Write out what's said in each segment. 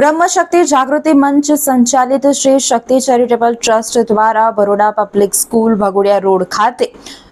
બ્રહ્મશક્તિ જાગૃતિ મંચ સંચાલિત શ્રી શક્તિ charitable trust દ્વારા Baroda public school Waghodiya road ખાતે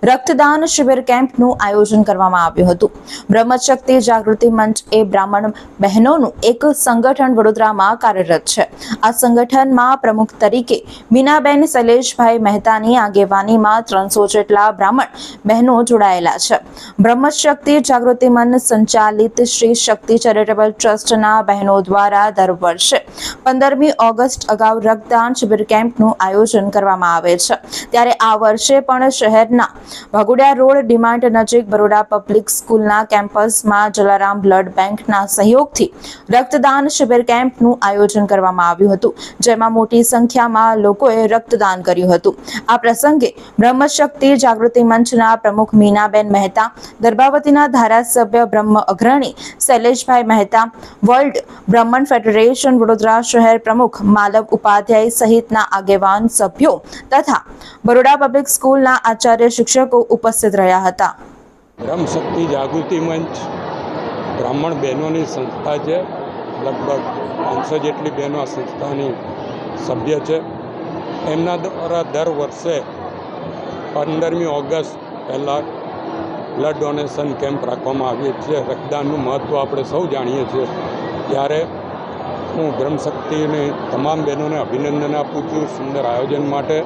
રક્તદાન શિબિર કેમ્પનું આયોજન કરવામાં આવ્યું હતું. બ્રહ્મશક્તિ જાગૃતિ મંચ એ બ્રાહ્મણ બહેનોનું એક સંગઠન વડોદરામાં કાર્યરત છે. આ સંગઠનમાં પ્રમુખ તરીકે મીનાબેન શૈલેષભાઈ મહેતાની આગેવાનીમાં ત્રણસો જેટલા બ્રાહ્મણ બહેનો જોડાયેલા છે. બ્રહ્મશક્તિ, જાગૃતિ મન સંચાલિત શ્રી શક્તિ ચેરિટેબલ ટ્રસ્ટના બહેનો દ્વારા દર વર્ષે પંદરમી ઓગસ્ટ અગાઉ રક્તદાન શિબિર કેમ્પનું આયોજન કરવામાં આવે છે. ત્યારે આ વર્ષે પણ શહેરના ભગુડિયા રોડ ડિમાન્ડ નજીક બરોડા પબ્લિક સ્કૂલના કેમ્પસમાં જલારામ બ્લડ બેંકના સહયોગથી રક્તદાન શિબિર કેમ્પનું આયોજન કરવામાં આવ્યું હતું, જેમાં મોટી સંખ્યામાં લોકોએ રક્તદાન કર્યું હતું. આ પ્રસંગે બ્રહ્મશક્તિ જાગૃતિ મંચના પ્રમુખ મીનાબેન મહેતા દર્ભાવતીના ધારાસભ્ય બ્રહ્મ અગ્રણી શૈલેષભાઈ મહેતા, વર્લ્ડ બ્રહ્મણ ફેડરેશન વડોદરા શહેર પ્રમુખ માલવ ઉપાધ્યાય સહિતના આગેવાન સભ્યો તથા બરોડા પબ્લિક સ્કૂલના આચાર્ય શિક્ષકો ઉપસ્થિત રહ્યા હતા. બ્રહ્મશક્તિ જાગૃતિ મંચ બ્રાહ્મણ બહેનોની સંસ્થા છે. લગભગ પાંચસો જેટલી બહેનો આ સંસ્થાની સભ્ય છે. એમના દ્વારા દર વર્ષે પંદરમી ઓગસ્ટ પહેલાં બ્લડ ડોનેશન કેમ્પ રાખવામાં આવીએ છીએ રક્તદાનનું મહત્ત્વ આપણે સૌ જાણીએ છીએ. ત્યારે હું બ્રહ્મશક્તિની તમામ બહેનોને અભિનંદન આપું છું સુંદર આયોજન માટે.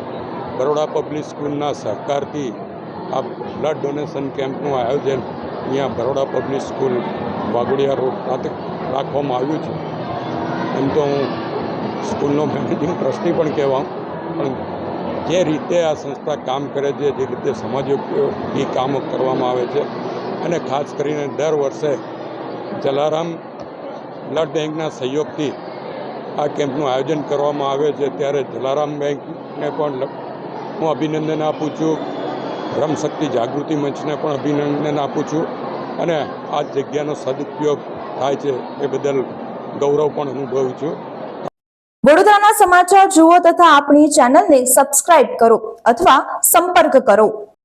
બરોડા પબ્લિક સ્કૂલના સહકારથી આ બ્લડ ડોનેશન કેમ્પનું આયોજન અહીંયા Baroda public school Waghodiya road ખાતે રાખવામાં આવ્યું છે. એમ તો હું સ્કૂલનો મેનેજિંગ ટ્રસ્ટી પણ કહેવા પણ જે રીતે આ સંસ્થા કામ કરે છે, જે રીતે સમાજોપયોગી કામો કરવામાં આવે છે, અને ખાસ કરીને દર વર્ષે જલારામ બ્લડ બેંકના સહયોગથી આ કેમ્પનું આયોજન કરવામાં આવે છે, ત્યારે જલારામ બેંકને પણ હું અભિનંદન આપું છું. બ્રહ્મશક્તિ જાગૃતિ મંચને પણ અભિનંદન આપું છું. અને આ જગ્યાનો સદુપયોગ થાય છે એ બદલ ગૌરવ પણ અનુભવું છું. વડોદરાના સમાચાર જુઓ તથા આપણી ચેનલને સબસ્ક્રાઇબ કરો અથવા સંપર્ક કરો.